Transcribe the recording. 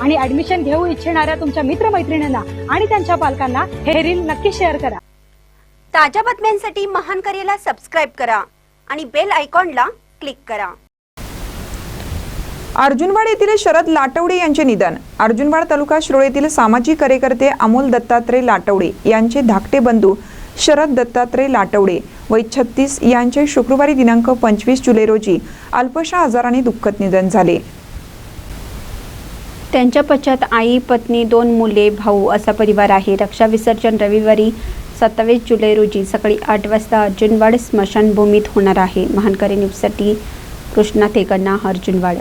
आणि ऍडमिशन घेऊ इच्छिणाऱ्या तुमच्या मित्रमैत्रिणींना आणि त्यांच्या पालकांना हे रील नक्की शेअर करा. ताज्या बातम्यांसाठी महान करेला सबस्क्राईब करा आणि बेल आयकॉनला क्लिक करा. अर्जुनवाड येथील शरद लाटवडे यांचे निधन. अर्जुनवाड तालुका शिरोळ येथील सामाजिक कार्यकर्ते अमोल दत्तात्रय लाटवडे यांचे धाकटे बंधू शरद दत्तात्रय लाटवडे वय छत्तीस यांचे शुक्रवारी दिनांक पंचवीस जुलै रोजी अल्पशा आजाराने दुःखद निधन झाले. त्यांच्या पश्चात आई पत्नी दोन मुले भाऊ असा परिवार आहे. रक्षा विसर्जन रविवारी सत्तावीस जुलै रोजी सकाळी आठ वाजता अर्जुनवाड स्मशानभूमीत होणार आहे. महानकरी न्यूजसाठी कृष्णा तेगण्णा अर्जुनवाड.